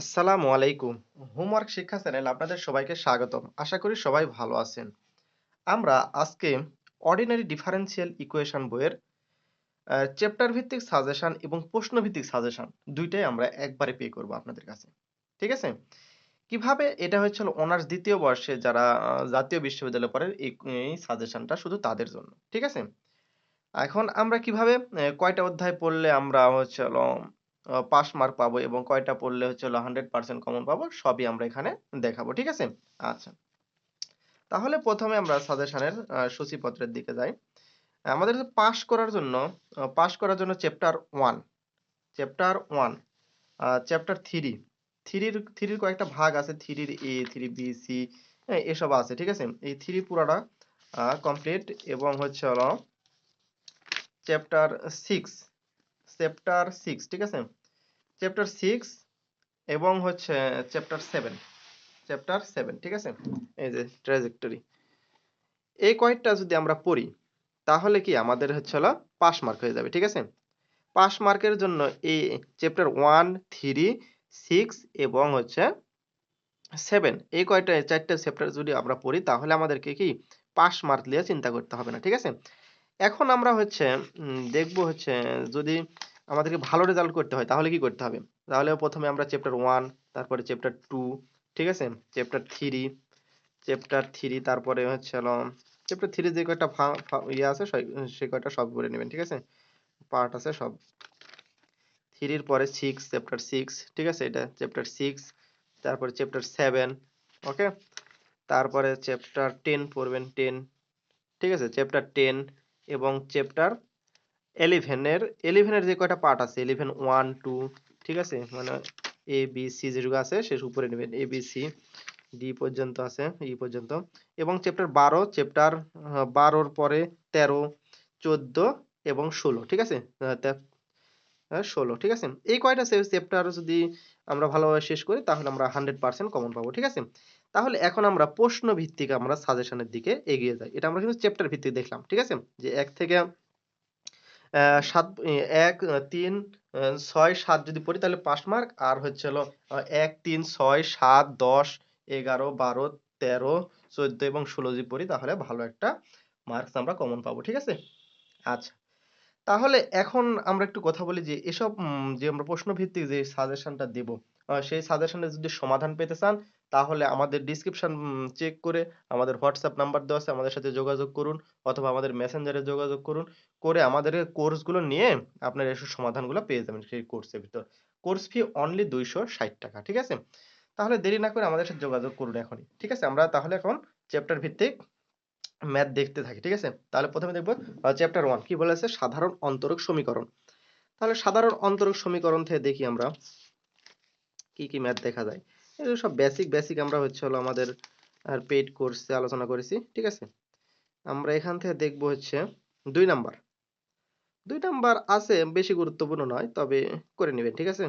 আসসালামু আলাইকুম। হোমওয়ার্ক শিক্ষা চ্যানেল আপনাদের সবাইকে স্বাগতম। আশা করি সবাই ভালো আছেন। আমরা আজকে অর্ডিনারি ডিফারেন্সিয়াল ইকুয়েশন বইয়ের চ্যাপ্টার ভিত্তিক সাজেশন এবং প্রশ্ন ভিত্তিক সাজেশন দুইটাই আমরা একবারে পে করব আপনাদের কাছে। ঠিক আছে? কীভাবে এটা হয়েছিল অনার্স দ্বিতীয় বর্ষে যারা জাতীয় বিশ্ববিদ্যালয়ে পড়ে এই সাজেশনটা শুধু তাদের জন্য। ঠিক আছে? এখন আমরা কীভাবে কয়টা অধ্যায় পড়লে আমরা হচ্ছে পাস মার্ক পাবো এবং কয়টা পড়লে হচ্ছে হলো হান্ড্রেড পার্সেন্ট কমন পাবো, সবই আমরা এখানে দেখাবো, ঠিক আছে? আচ্ছা। তাহলে প্রথমে আমরা সাজেশনের সূচিপত্রের দিকে যাই। আমাদের পাস করার জন্য পাস করার জন্য chapter one chapter one chapter three থ্রির থ্রির কয়েকটা ভাগ আছে থ্রির এ থ্রি বি সি এসব আছে, ঠিক আছে? এই থ্রি পুরাটা কমপ্লিট এবং হচ্ছে হলো চ্যাপ্টার সিক্স চ্যাপ্টার সিক্স ঠিক আছে? চ্যাপ্টার সিক্স এবং হচ্ছে চ্যাপ্টার সেভেন চ্যাপ্টার সেভেন ঠিক আছে? এই যে ট্রাজেক্টরি এই কয়েকটা যদি আমরা পড়ি, তাহলে কি আমাদের হচ্ছে হলো পাস মার্ক হয়ে যাবে, ঠিক আছে? পাস মার্কের জন্য এই চ্যাপ্টার ওয়ান থ্রি সিক্স এবং হচ্ছে সেভেন এই কয়টা, চারটে চ্যাপ্টার যদি আমরা পড়ি, তাহলে আমাদেরকে কি পাস মার্ক নিয়ে চিন্তা করতে হবে না, ঠিক আছে? এখন আমরা হচ্ছে দেখব হচ্ছে যদি আমাদেরকে ভালো রেজাল্ট করতে হয়, তাহলে কি করতে হবে? তাহলে প্রথমে আমরা চ্যাপ্টার ওয়ান তারপরে চ্যাপ্টার টু ঠিক আছে? চ্যাপ্টার থ্রি চ্যাপ্টার থ্রি তারপরে হচ্ছে হলো চ্যাপ্টার থ্রি যে কয়টা ইয়ে আছে সে কয়টা সব করে নেবেন, ঠিক আছে? পার্ট আছে সব। থ্রির পরে সিক্স চ্যাপ্টার সিক্স ঠিক আছে? এটা চ্যাপ্টার সিক্স তারপরে চ্যাপ্টার সেভেন ওকে তারপরে চ্যাপ্টার টেন পড়বেন টেন ঠিক আছে? চ্যাপ্টার টেন এবং চ্যাপ্টার এলিভেনের এলিভেনের যে কয়টা পার্ট আছে এলিভেন ওয়ান টু ঠিক আছে? মানে এ বি সি যেটুকু আছে শেষ উপরে নেবেন। এ বি সি ডি পর্যন্ত আছে ই পর্যন্ত। এবং চ্যাপ্টার বারো চ্যাপ্টার বারোর পরে তেরো, চোদ্দ এবং ষোলো, ঠিক আছে? ষোলো, ঠিক আছে? এই কয়টা চ্যাপ্টার যদি আমরা ভালোভাবে শেষ করি, তাহলে আমরা হান্ড্রেড পার্সেন্ট কমন পাবো, ঠিক আছে? তাহলে এখন আমরা প্রশ্ন ভিত্তিক আমরা সাজেশনের দিকে এগিয়ে যাই। এটা আমরা কিন্তু চ্যাপ্টার ভিত্তিক দেখলাম, ঠিক আছে? যে এক থেকে সাত এক তিন ছয়, সাত যদি পড়ি তাহলে পাস মার্ক আর হচ্ছে হলো এক, তিন, ছয়, সাত, দশ, এগারো, বারো, তেরো, চোদ্দ এবং ষোলো যদি পড়ি তাহলে ভালো একটা মার্কস আমরা কমন পাবো, ঠিক আছে? আচ্ছা তাহলে এখন আমরা একটু কথা বলি যে এসব যে আমরা প্রশ্ন ভিত্তিক যে সাজেশনটা দেব সেই সাজেশনের যদি সমাধান পেতে চান তাহলে আমাদের ডিসক্রিপশন চেক করে আমাদের হোয়াটসঅ্যাপ নাম্বার দেওয়া আছে, আমাদের সাথে যোগাযোগ করুন অথবা আমাদের মেসেঞ্জারে যোগাযোগ করুন। করে আমাদের কোর্সগুলো নিয়ে আপনার এসব সমাধানগুলো পেয়ে যাবেন সেই কোর্সের ভিতর। কোর্স ফি অনলি দুইশো ষাট টাকা, ঠিক আছে? তাহলে দেরি না করে আমাদের সাথে যোগাযোগ করুন এখনই, ঠিক আছে? আমরা তাহলে এখন চ্যাপ্টার ভিত্তিক ম্যাথ দেখতে থাকি, ঠিক আছে? তাহলে প্রথমে দেখব চ্যাপ্টার ওয়ান কি বলেছে? সাধারণ অন্তরক সমীকরণ। তাহলে সাধারণ অন্তরক সমীকরণ থেকে দেখি আমরা কি কি ম্যাথ দেখা যায়। এগুলো সব বেসিক বেসিক আমরা হচ্ছে হলো আমাদের, আর পেইড কোর্সে আলোচনা করেছি, ঠিক আছে? আমরা এখান থেকে দেখব হচ্ছে দুই নাম্বার দুই নাম্বার আছে, বেশি গুরুত্বপূর্ণ নয়, তবে করে নেবেন, ঠিক আছে?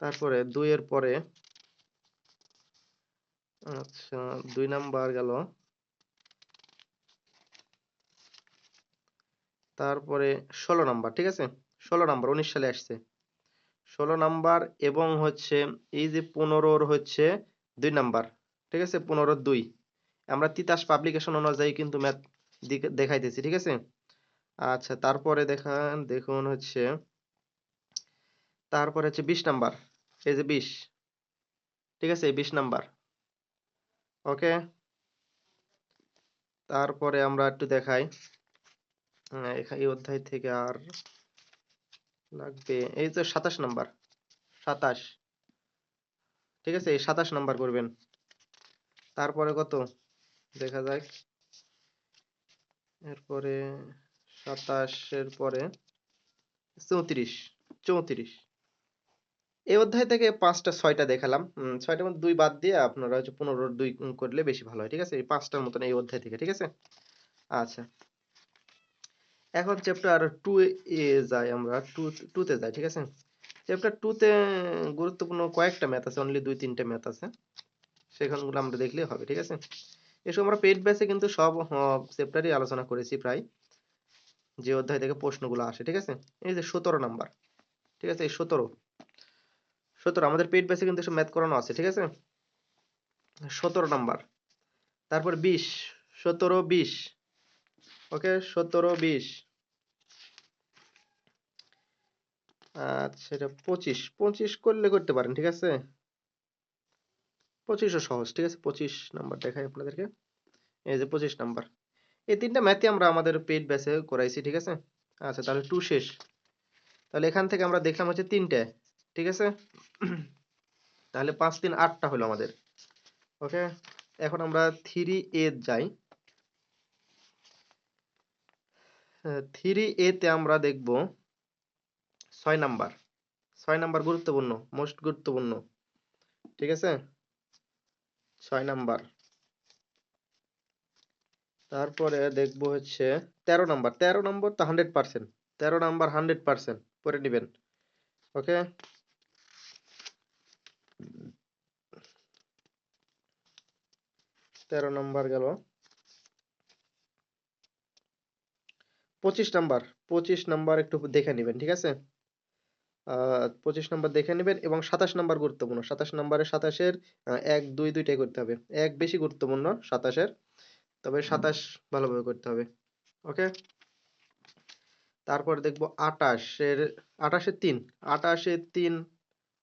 তারপরে দুইয়ের পরে আচ্ছা দুই নাম্বার গেল। তারপরে ষোলো নাম্বার ঠিক আছে? ষোলো নাম্বার উনিশ সালে আসছে। ষোলো নাম্বার এবং হচ্ছে এই যে পনেরোর হচ্ছে দুই নাম্বার ঠিক আছে? পনেরোর দুই। আমরা তিতাস পাবলিকেশন অনুযায়ী কিন্তু ম্যাথ দেখাইতেছি ঠিক আছে? আচ্ছা তারপরে দেখান দেখুন হচ্ছে তারপরে হচ্ছে বিশ নাম্বার এই যে বিশ ঠিক আছে? বিশ নাম্বার ওকে? তারপরে আমরা একটু দেখাই আহ, এই অধ্যায় থেকে আর লাগবে। এই যে সাতাশ নাম্বার। সাতাশ। ঠিক আছে, এই সাতাশ নাম্বার করবেন। তারপরে কত? দেখা যাক। এরপরে সাতাশের পরে চৌত্রিশ চৌত্রিশ। এই অধ্যায় থেকে পাঁচটা, ছয়টা দেখালাম। ছয়টার মধ্যে দুই বাদ দিয়ে আপনারা হচ্ছে পনেরো দুই করলে বেশি ভালো হয়। ঠিক আছে? এই পাঁচটার মতন এই অধ্যায় থেকে, ঠিক আছে? আচ্ছা। এখন চ্যাপ্টার টু এ যাই আমরা টু টুতে যাই, ঠিক আছে? চ্যাপ্টার টুতে গুরুত্বপূর্ণ কয়েকটা ম্যাথ আছে অনলি দুই, তিনটে ম্যাথ আছে। সেখানগুলো আমরা দেখলেই হবে, ঠিক আছে? এসব আমরা পেড ব্যাচে কিন্তু সব চ্যাপ্টারই আলোচনা করেছি প্রায়। যে অধ্যায় থেকে প্রশ্নগুলো আসে, ঠিক আছে? এই যে সতেরো নাম্বার, ঠিক আছে? এই সতেরো সতেরো, আমাদের পেইড ব্যাচে কিন্তু ম্যাথ করানো আছে, ঠিক আছে? সতেরো নাম্বার, তারপর বিশ, সতেরো, বিশ ওকে, সতেরো, বিশ। আচ্ছা এটা পঁচিশ। পঁচিশ করলে করতে পারেন, ঠিক আছে? পঁচিশও সহজ, ঠিক আছে? পঁচিশ নাম্বার দেখাই আপনাদেরকে। এই যে পঁচিশ নাম্বার। এই তিনটা ম্যাথই আমরা আমাদের পেইড ব্যাচে করাইছি, ঠিক আছে? আচ্ছা তাহলে টু শেষ। তাহলে এখান থেকে আমরা দেখলাম হচ্ছে তিনটে, ঠিক আছে? তাহলে পাঁচ তিন আটটা হলো আমাদের। ওকে? এখন আমরা থ্রি এ যাই। থ্রি এ তে আমরা দেখব ছয় নাম্বার। ছয় নাম্বার গুরুত্বপূর্ণ মোস্ট গুরুত্বপূর্ণ। ঠিক আছে? ছয় নাম্বার। তারপরে দেখব হচ্ছে তেরো নাম্বার। তেরো নম্বর তো হান্ড্রেড পার্সেন্ট তেরো নাম্বার হান্ড্রেড পার্সেন্ট করে নেবেন। ওকে তেরো নাম্বার গেল। পঁচিশ নাম্বার পঁচিশ নাম্বার একটু দেখে নেবেন ঠিক আছে? আহ পঁচিশ নাম্বার দেখে নেবেন এবং সাতাশ নাম্বার গুরুত্বপূর্ণ। সাতাশ নাম্বারে সাতাশের এক দুই দুইটাই করতে হবে। এক বেশি গুরুত্বপূর্ণ সাতাশের তবে সাতাশ ভালোভাবে করতে হবে ওকে? তারপর দেখব আটাশের আটাশের তিন আটাশের তিন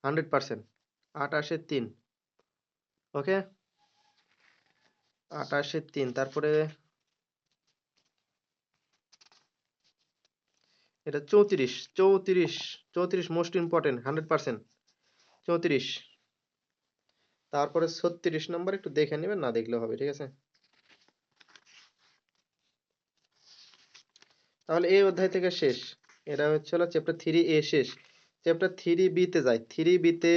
হান্ড্রেড পার্সেন্ট আটাশের তিন ওকে? আটাশের তিন তারপরে এটা চৌত্রিশ চৌত্রিশ চৌত্রিশ মোস্ট ইম্পর্টেন্ট হান্ড্রেড পার্সেন্ট চৌত্রিশ। তারপরে ছত্রিশ নম্বর একটু দেখে নেবেন, না দেখলেও হবে, ঠিক আছে? তাহলে এই অধ্যায় থেকে শেষ। এটা হচ্ছে হলো চ্যাপ্টার থ্রি এ শেষ। চ্যাপ্টার থ্রি বি তে যাই। থ্রি বি তে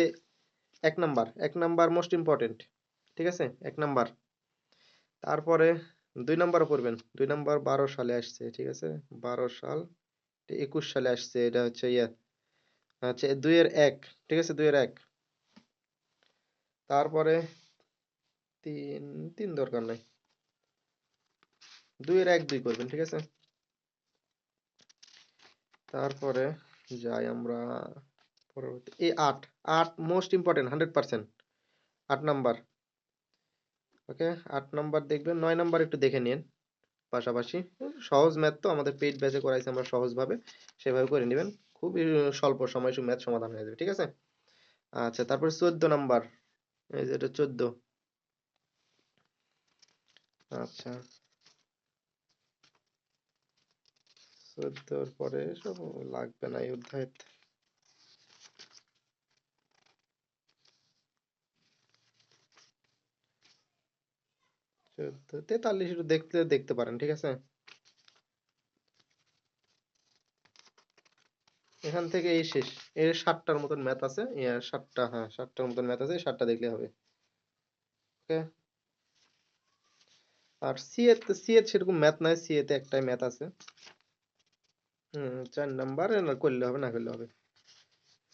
এক নাম্বার এক নাম্বার মোস্ট ইম্পর্টেন্ট ঠিক আছে? এক নাম্বার তারপরে দুই নাম্বার পড়বেন। দুই নাম্বার বারো সালে আসছে, ঠিক আছে? বারো সাল একুশ সালে আসছে, এটা হচ্ছে ইয়ে আচ্ছা দুইয়ের এক, ঠিক আছে, দুইয়ের এক। তারপরে তিন তিন দরকার নাই। দুইয়ের এক দুই করবেন, ঠিক আছে? তারপরে যাই আমরা পরবর্তী, এই আট আট মোস্ট ইম্পর্টেন্ট হান্ড্রেড পার্সেন্ট আট নাম্বার ওকে আট নাম্বার দেখবেন, নয় নাম্বার একটু দেখে নিন। পাশাপাশি সহজ ম্যাথ তো আমাদের পেইড ব্যাচে করাইছে আমরা সহজভাবে, সেভাবে করে নেবেন। খুবই স্বল্প সময় ম্যাথ সমাধান হয়ে যাবে, ঠিক আছে? আচ্ছা তারপরে চোদ্দ নাম্বার। এই যে এটা চোদ্দ। আচ্ছা। চোদ্দোর পরে সব লাগবে না এই অধ্যায়। তেতাল্লিশ একটু দেখতে দেখতে পারেন, ঠিক আছে? এখান থেকে এই শেষ। এর সাতটার মতন ম্যাথ আছে। সাতটা হ্যাঁ সাতটার মতন ম্যাথ আছে। সাতটা দেখলে হবে। ওকে? আর সিএ সিএ সেরকম ম্যাথ নাই। সিএ তে একটাই ম্যাথ আছে। হুম, চার নাম্বার করলে হবে, না করলে হবে।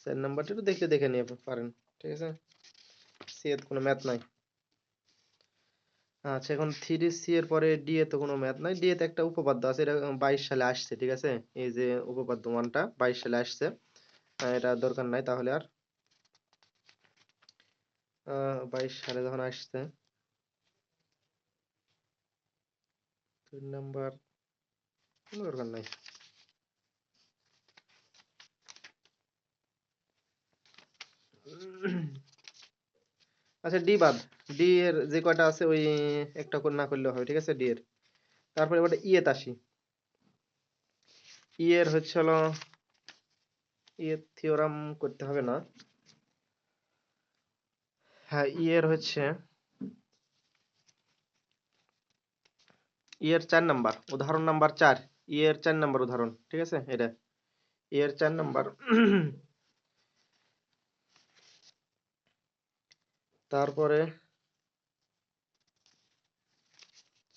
চার নাম্বারটা একটু দেখে দেখে নিয়ে পারেন, ঠিক আছে? সিএ কোনো ম্যাথ নাই। আচ্ছা এখন থ্রি সি এর পরে ডি এ তো কোনো ম্যাথ নাই। ডি তে একটা উপপাদ্য আছে, এটা বাইশ সালে আসছে, ঠিক আছে? এই যে উপপাদ্য মানটা বাইশ সালে আসছে। এটা দরকার নাই তাহলে আর। বাইশ সালে যখন আসছে, তিন নাম্বার, কোনো দরকার নাই। আচ্ছা ডি বাদ। ডি এর যে কয়টা আছে, ওই একটা না করলেও হবে ঠিক আছে? ডি এর। তারপরে এবার ই এর আসি ই এর হচ্ছে হলো, ই এর থিওরাম করতে হবে না। হ্যাঁ ই এর হচ্ছে, ই এর চার নাম্বার, উদাহরণ নাম্বার চার। ই এর চার নাম্বার উদাহরণ, ঠিক আছে? এটা। ই এর চার নাম্বার তারপরে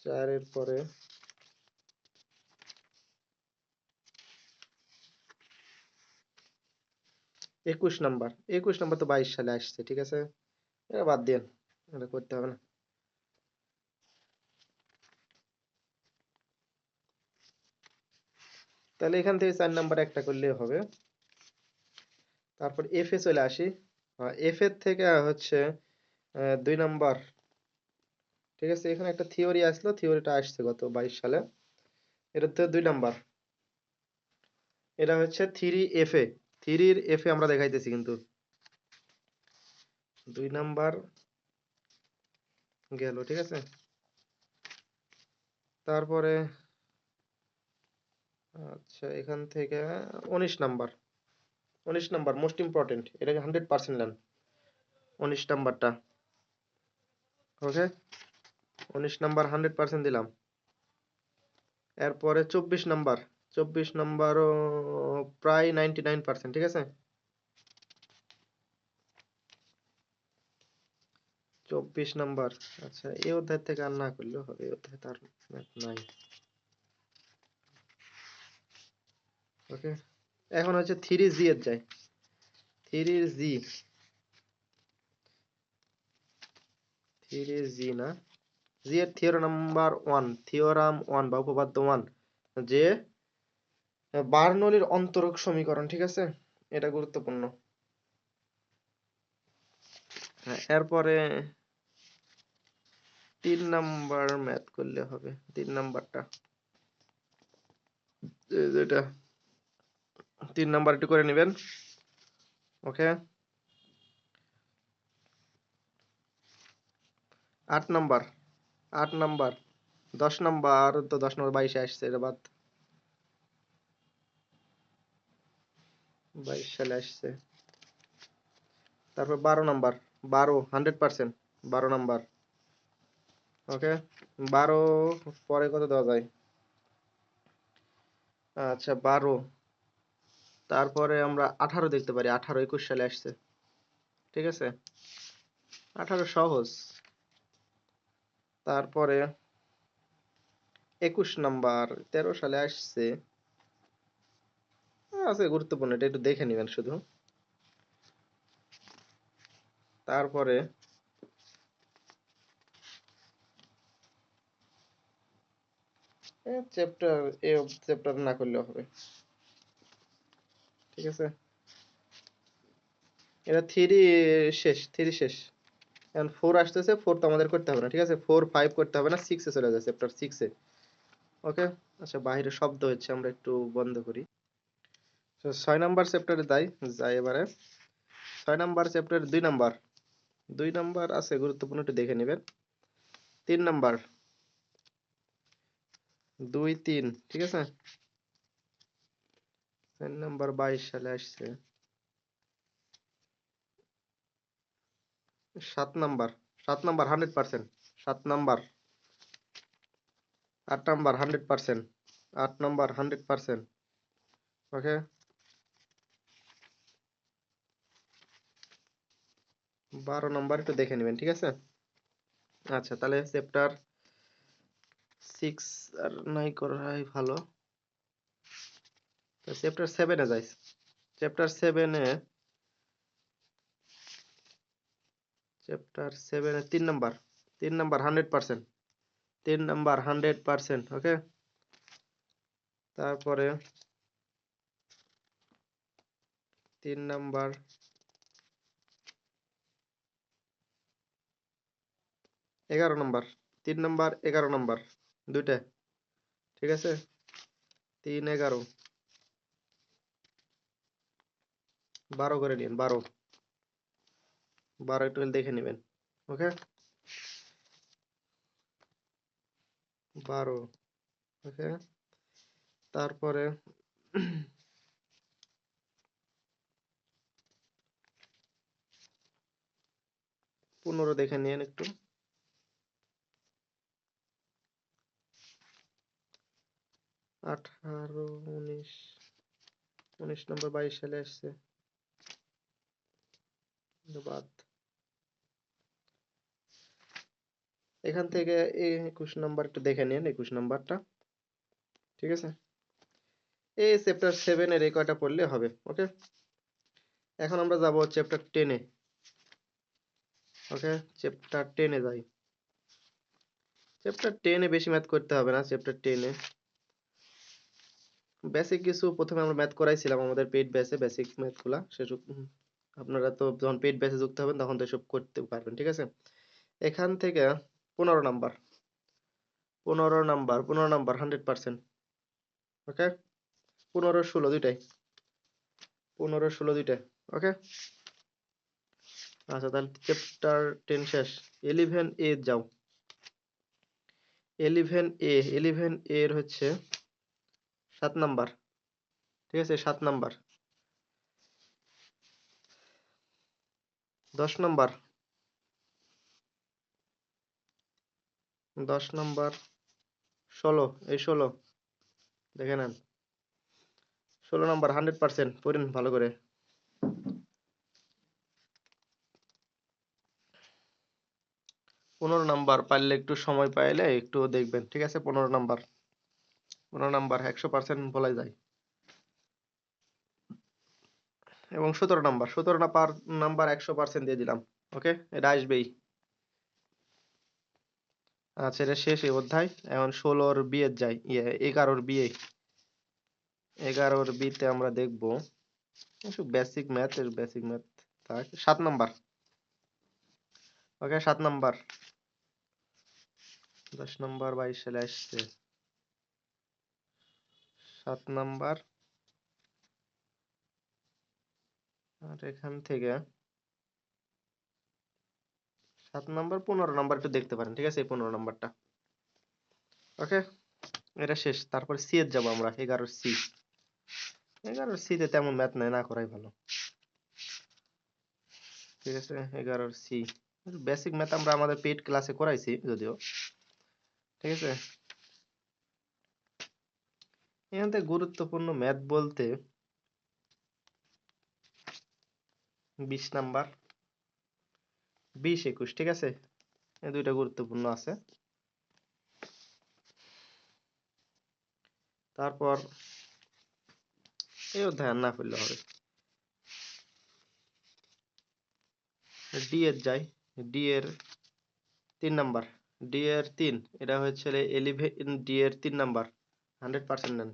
চারের পরে একুশ নাম্বার। একুশ নাম্বার তো বাইশ সালে আসছে, ঠিক আছে? এটা বাদ দিন এটা করতে হবে না। তাহলে এখান থেকে চার নাম্বার একটা করলে হবে। তারপর এফ এ চলে আসি। এফ এর থেকে হচ্ছে দুই নাম্বার। ঠিক আছে, এখানে একটা থিওরি আসলো থিওরিটা আসছে গত বাইশ সালে। এটা তো দুই নাম্বার। এটা হচ্ছে থ্রি এফ এ থ্রির এফ এ আমরা দেখাইতেছি কিন্তু। দুই নাম্বার গেল, ঠিক আছে? তারপরে আচ্ছা এখান থেকে উনিশ নাম্বার। উনিশ নাম্বার মোস্ট ইম্পর্টেন্ট এটাকে হান্ড্রেড পার্সেন্ট নেন। উনিশ নাম্বারটা। ওকে উনিশ নাম্বার হান্ড্রেড পার্সেন্ট দিলাম। এরপরে চব্বিশ নাম্বার। চব্বিশ নাম্বারও প্রায় নাইনটি নাইন পার্সেন্ট ঠিক আছে? চব্বিশ নাম্বার। আচ্ছা এই অধ্যায় থেকে আর না করলেও হবে এই অধ্যায় তার নাই। ওকে এখন হচ্ছে থ্রি জি এর যাই থ্রি জি। জি না। জি এর theorem number one theorem one বা উপপাদ্য ওয়ান যে বার্নৌলির অন্তরক সমীকরণ ঠিক আছে? এটা গুরুত্বপূর্ণ। হ্যাঁ, এরপরে তিন নাম্বার ম্যাথ করলে হবে তিন নাম্বারটা। যেটা তিন নাম্বার একটু করে নেবেন। ওকে আট নাম্বার আট নাম্বার, দশ নাম্বার তো দশ নাম্বার, বাইশে আসছে এটা বাদ। বাইশ সালে আসছে। তারপর বারো নাম্বার, বারো হান্ড্রেড পার্সেন্ট বারো নাম্বার। ওকে, বারো, পরে কত দেওয়া যায়? আচ্ছা বারো। তারপরে আমরা আঠারো দেখতে পারি, আঠারো, একুশ সালে আসছে। ঠিক আছে? আঠারো সহজ। তারপরে একুশ নাম্বার, তেরো সালে আসছে। আছে গুরুত্বপূর্ণ, এটা একটু দেখে নেবেন শুধু। তারপরে চ্যাপ্টার এ চ্যাপ্টার না করলেও হবে। ঠিক আছে? এটা থ্রি শেষ থ্রি শেষ। এখন ফোর আসতেছে ফোর তো আমাদের করতে হবে না, ঠিক আছে? ফোর ফাইভ করতে হবে না সিক্সে চলে যাচ্ছে চ্যাপ্টার সিক্সে ওকে আচ্ছা বাইরে শব্দ হচ্ছে, আমরা একটু বন্ধ করি। তো ছয় নাম্বার চ্যাপ্টারে যাই যাই এবারে। ছয় নাম্বার চ্যাপ্টার দুই নাম্বার। দুই নাম্বার আছে, গুরুত্বপূর্ণ একটু দেখে নেবেন। তিন নাম্বার। দুই, তিন, ঠিক আছে? তিন নাম্বার বাইশ সালে আসছে। সাত নাম্বার সাত নাম্বার হান্ড্রেড পার্সেন্ট সাত নাম্বার, আট নাম্বার হান্ড্রেড পার্সেন্ট আট নাম্বার হান্ড্রেড পার্সেন্ট ওকে বারো নাম্বার একটু দেখে নেবেন, ঠিক আছে? আচ্ছা তাহলে চ্যাপ্টার সিক্স আর নাই করাই ভালো। চ্যাপ্টার সেভেনে যাই। চ্যাপ্টার সেভেনে চ্যাপ্টার সেভেনে তিন নাম্বার তিন নাম্বার হান্ড্রেড পার্সেন্ট তিন নাম্বার হান্ড্রেড পার্সেন্ট ওকে তারপরে তিন নাম্বার এগারো নাম্বার তিন নাম্বার এগারো নাম্বার দুইটা, ঠিক আছে? তিন এগারো, বারো করে নিন, বারো। বারো একটু দেখে নেবেন ওকে বারো ওকে তারপরে পনেরো দেখে নিন একটু। আঠারো, উনিশ উনিশ নম্বর বাইশ সালে আসছে বাদ এখান থেকে এই একুশ নাম্বার একটু দেখে নিন, একুশ নাম্বারটা। ঠিক আছে? এই চ্যাপ্টার সেভেনের এই কয়টা পড়লে হবে ওকে এখন আমরা যাব চ্যাপ্টার টেনে ওকে চ্যাপ্টার টেনে যাই। চ্যাপ্টার টেনে বেশি ম্যাথ করতে হবে না চ্যাপ্টার টেনে বেসিক কিছু প্রথমে আমরা ম্যাথ করাইছিলাম, আমাদের পেইড ব্যাচে বেসিক ম্যাথগুলা সেটুকু আপনারা তো যখন পেইড ব্যাচে যুক্ত হবেন, তখন তো এসব করতে পারবেন, ঠিক আছে? এখান থেকে পনেরো নাম্বার। পনেরো নাম্বার পনেরো নাম্বার হান্ড্রেড পার্সেন্ট ওকে পনেরো ষোলো দুইটাই। পনেরো ষোলো দুইটাই। ওকে আচ্ছা তাহলে চ্যাপ্টার টেন শেষ। এলিভেন এ যাও। এলিভেন এ এলিভেন এর হচ্ছে সাত নাম্বার। ঠিক আছে? সাত নাম্বার। দশ নাম্বার। দশ নাম্বার, ষোলো, এই ষোলো, দেখে নেন। ষোলো নাম্বার হান্ড্রেড পার্সেন্ট পড়েন ভালো করে। পনেরো নাম্বার, পারলে একটু সময় পাইলে একটু দেখবেন, ঠিক আছে? পনেরো নাম্বার পনেরো নাম্বার, একশো পার্সেন্ট বলাই যায়। এবং সতেরো নাম্বার সতেরো নাম্বার নাম্বার একশো পার্সেন্ট দিয়ে দিলাম ওকে এটা আসবেই। আচ্ছা এটা শেষ এই অধ্যায়। এখন ষোলোর বিয়ে যাই ইয়ে এগারোর বিয়ে। এগারোর বিতে আমরা দেখব। বেসিক ম্যাথ এর বেসিক ম্যাথ থাক। সাত নাম্বার। ওকে সাত নাম্বার। দশ নাম্বার বাইশ সালে আসছে। সাত নাম্বার। আর এখান থেকে সাত নাম্বার, পনেরো নাম্বার একটু দেখতে পারেন, ঠিক আছে? এই পনেরো নাম্বারটা। ওকে? এটা শেষ। তারপর সি এর যাব আমরা, এগারো সি এগারোর সিতে তেমন ম্যাথ নাই, না করাই ভালো। ঠিক আছে? এগারোর সি বেসিক ম্যাথ আমরা আমাদের পেড ক্লাসে করাইছি, যদিও। ঠিক আছে? এখান থেকে গুরুত্বপূর্ণ ম্যাথ বলতে বিশ নাম্বার। বিশ একুশ, ঠিক আছে? এই দুইটা গুরুত্বপূর্ণ আছে। তারপর এই অধ্যায় না করলে হবে। ডি এর যাই ডি এর তিন নাম্বার। ডি এর তিন, এটা হচ্ছে এলিভেন ডি এর তিন নাম্বার। হান্ড্রেড পার্সেন্ট নেন।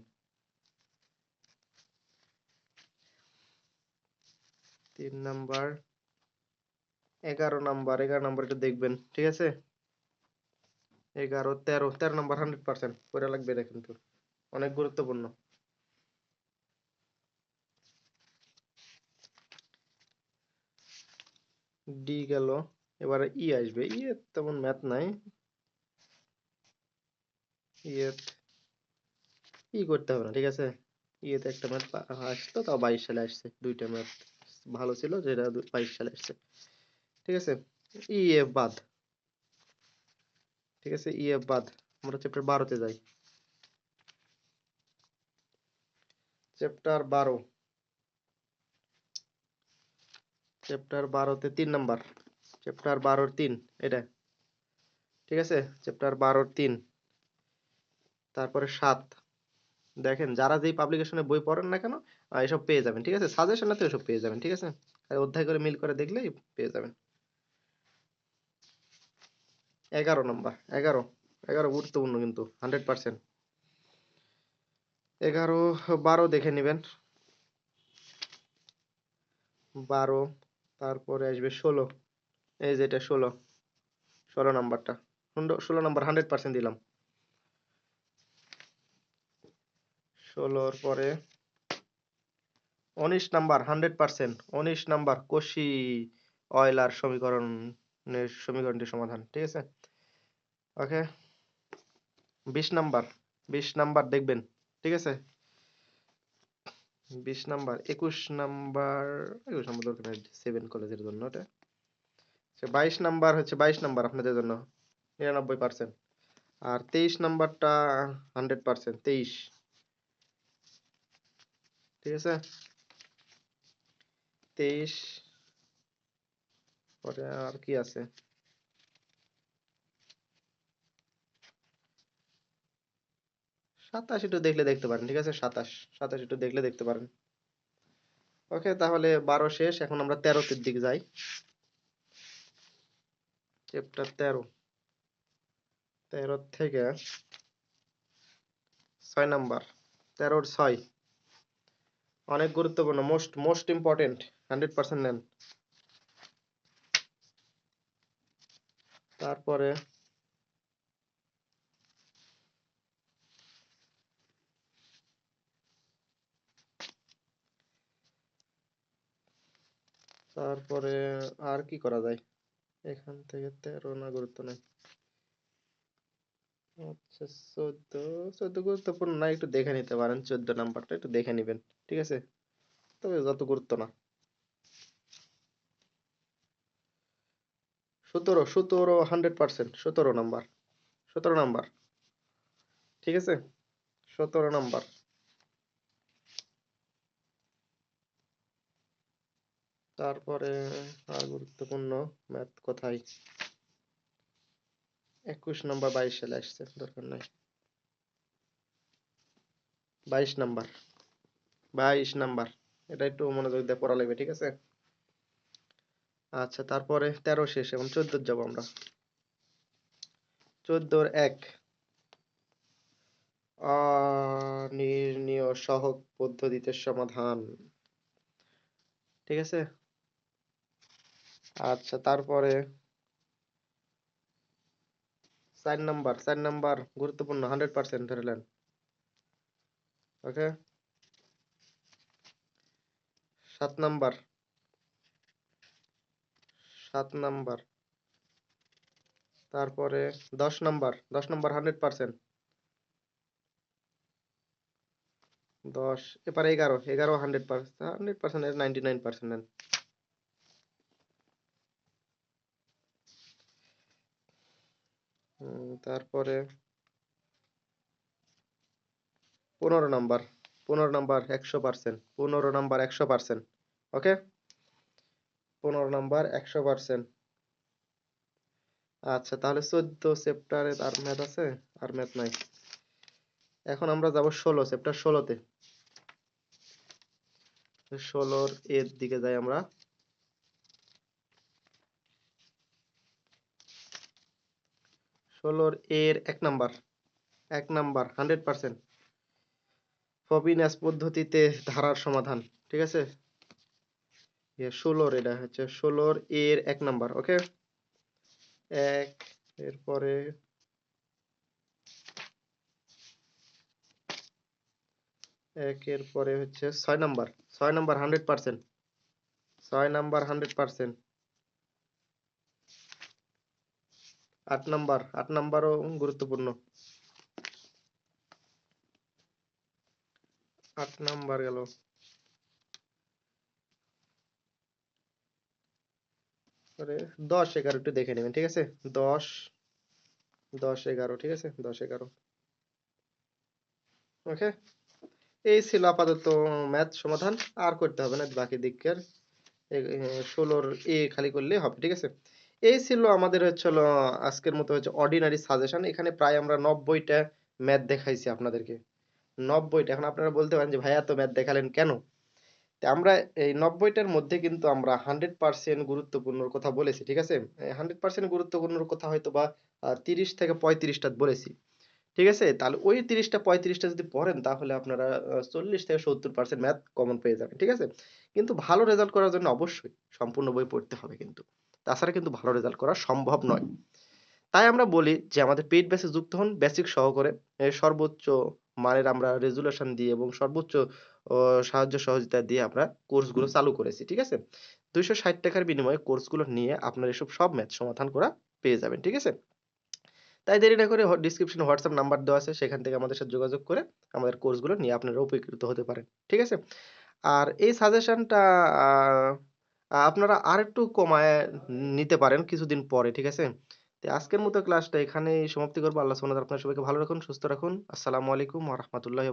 তিন নাম্বার। এগারো নাম্বার এগারো নাম্বার এটা দেখবেন, ঠিক আছে? এগারো, তেরো তেরো নাম্বার হান্ড্রেড পার্সেন্ট পড়া লাগবে এটা কিন্তু। অনেক গুরুত্বপূর্ণ। ডি গেল, এবারে ই আসবে। ই এর তেমন ম্যাথ নাই। ই করতে হবে না, ঠিক আছে? ইয়েতে একটা ম্যাথ আসতো, তাও বাইশ সালে আসছে। দুইটা ম্যাথ ভালো ছিল, যেটা বাইশ সালে আসছে। ঠিক আছে? ই এফ বাদ। ঠিক আছে? ই এফ বাদ। আমরা চ্যাপ্টার বারোতে যাই। চ্যাপ্টার বারো। চ্যাপ্টার বারোতে তিন নাম্বার। চ্যাপ্টার বারোর তিন, এটা। ঠিক আছে? চ্যাপ্টার বারোর তিন। তারপরে সাত। দেখেন, যারা যেই পাবলিকেশনে বই পড়েন না কেন এসব পেয়ে যাবেন। ঠিক আছে? সাজেশনে এসব পেয়ে যাবেন। ঠিক আছে? অধ্যায় করে মিল করে দেখলেই পেয়ে যাবেন। এগারো নম্বর এগারো এগারো গুরুত্বপূর্ণ কিন্তু হান্ড্রেড পার্সেন্ট এগারো, বারো দেখে নেবেন। বারো, তারপরে আসবে ষোলো। এই যেটা ষোলো ষোলো নাম্বারটা ষোলো নাম্বার হান্ড্রেড পার্সেন্ট দিলাম। ষোলোর পরে উনিশ নাম্বার হান্ড্রেড পার্সেন্ট উনিশ নাম্বার কোশি অয়লার সমীকরণের সমীকরণটি সমাধান, ঠিক আছে? ওকে বিশ নাম্বার বিশ নাম্বার দেখবেন, ঠিক আছে? বিশ নাম্বার, একুশ নাম্বার একুশ নাম্বার সেভেন কলেজের জন্য, ওটা। বাইশ নাম্বার হচ্ছে বাইশ নাম্বার আপনাদের জন্য, নিরানব্বই পার্সেন্ট আর তেইশ নাম্বারটা হান্ড্রেড পার্সেন্ট তেইশ। ঠিক আছে? তেইশ, পরে আর কি আছে? সাতাশ একটু দেখলে দেখতে পারেন, ঠিক আছে? সাতাশ সাতাশ একটু দেখলে দেখতে পারেন। ওকে তাহলে বারো শেষ, এখন আমরা তেরোতের দিকে যাই। চ্যাপ্টার তেরো। তেরো থেকে ছয় নাম্বার। তেরোর ছয়। অনেক গুরুত্বপূর্ণ most most important hundred percent নেন। তারপরে তারপরে আর কি করা যায়? এখান থেকে তেরো না গুরুত্ব নাই। আচ্ছা চোদ্দ চোদ্দ গুরুত্বপূর্ণ না, একটু দেখে নিতে পারেন। চোদ্দ নাম্বারটা একটু দেখে নিবেন, ঠিক আছে? তবে যত গুরুত্ব না। সতেরো সতেরো হান্ড্রেড পার্সেন্ট সতেরো নাম্বার সতেরো নাম্বার, ঠিক আছে? সতেরো নাম্বার। তারপরে আর গুরুত্বপূর্ণ ম্যাথ কোথায় একুশ নাম্বার বাইশ সালে আসছে, দরকার নাই। বাইশ নাম্বার বাইশ নাম্বার এটা একটু মনোযোগ দিয়ে পড়া লাগবে, ঠিক আছে? আচ্ছা তারপরে তেরো শেষ এখন চোদ্দ যাব আমরা। চোদ্দোর এক। অনির্ণীয় সহগ পদ্ধতিতে সমাধান। ঠিক আছে? আচ্ছা তারপরে চার নাম্বার চার নাম্বার গুরুত্বপূর্ণ হান্ড্রেড পার্সেন্ট ধরে ওকে সাত নাম্বার। সাত নাম্বার। তারপরে দশ নাম্বার দশ নাম্বার হান্ড্রেড পার্সেন্ট দশ এবারে এগারো এগারো hundred percent hundred percent ninety nine percent নেন হুম, তারপরে পনেরো নাম্বার পনেরো নাম্বার একশো পার্সেন্ট, পনেরো নাম্বার একশো পার্সেন্ট, ওকে? পনেরো নাম্বার একশো পার্সেন্ট। আচ্ছা তাহলে চোদ্দ সেপ্টারে আর ম্যাথ আছে? আর ম্যাথ নাই। এখন আমরা যাব ষোলো, সেপ্টার ষোলোতে। ষোলোর এর দিকে যাই আমরা। ষোলোর এর এক নাম্বার। এক নাম্বার হান্ড্রেড পার্সেন্ট ফবিনাস পদ্ধতিতে ধারার সমাধান, ঠিক আছে? ষোলোর এটা হচ্ছে, ষোলোর এর এক নাম্বার, ওকে? এক, এরপরে একের পরে হচ্ছে ছয় নাম্বার। ছয় নাম্বার হান্ড্রেড পার্সেন্ট ছয় নাম্বার হান্ড্রেড পার্সেন্ট আট নাম্বার, আট নাম্বারও গুরুত্বপূর্ণ। আট নাম্বার গেল। দশ এগারো একটু দেখে নেবেন, ঠিক আছে? দশ দশ এগারো, ঠিক আছে? দশ এগারো। ওকে? এই ছিল আপাতত ম্যাথ সমাধান, আর করতে হবে না, বাকি দিকের ষোলোর এ খালি করলেই হবে, ঠিক আছে? এই ছিল আমাদের হচ্ছে আজকের মতো হচ্ছে অর্ডিনারি সাজেশন এখানে প্রায় আমরা নব্বইটা ম্যাথ দেখাইছি আপনাদেরকে। নব্বইটা। এখন আপনারা বলতে পারেন যে ভাইয়া তো ম্যাথ দেখালেন কেন? আমরা এই নব্বইটার মধ্যে কিন্তু আমরা হান্ড্রেড পার্সেন্ট গুরুত্বপূর্ণ কথা বলেছি, ঠিক আছে? হান্ড্রেড পার্সেন্ট গুরুত্বপূর্ণ কথা হয়তো বা তিরিশ থেকে পঁয়ত্রিশটা বলেছি, ঠিক আছে? তাহলে ওই তিরিশটা, পঁয়ত্রিশটা যদি পড়েন, তাহলে আপনারা চল্লিশ থেকে সত্তর পার্সেন্ট ম্যাথ কমন পেয়ে যাবেন, ঠিক আছে? কিন্তু ভালো রেজাল্ট করার জন্য অবশ্যই সম্পূর্ণ বই পড়তে হবে কিন্তু। তাছাড়া কিন্তু ভালো রেজাল্ট করা সম্ভব নয়। তাই আমরা বলি যে আমাদের পেইড ব্যাচে যুক্ত হন বেসিক সহকারে সর্বোচ্চ মানের আমরা রেজুলেশন দিয়ে এবং সর্বোচ্চ সাহায্য সহযোগিতা দিয়ে আমরা কোর্সগুলো চালু করেছি, ঠিক আছে? দুইশো ষাট টাকার বিনিময়ে কোর্সগুলো নিয়ে আপনার এসব সব ম্যাথ সমাধান করা পেয়ে যাবেন, ঠিক আছে? তাই দেরি না করে ডিসক্রিপশনে হোয়াটসঅ্যাপ নাম্বার দেওয়া আছে, সেখান থেকে আমাদের সাথে যোগাযোগ করে আমাদের কোর্সগুলো নিয়ে আপনারা উপকৃত হতে পারেন, ঠিক আছে? আর এই সাজেশনটা আপনারা আর একটু কমায় নিতে পারেন কিছুদিন পরে, ঠিক আছে? তো আজকের মতো ক্লাসটা এখানেই সমাপ্তি করব। আল্লাহ সুবহানাহু আপনার সবাইকে ভালো রাখুন, সুস্থ রাখুন। আসসালামু আলাইকুম ওয়া রাহমাতুল্লাহি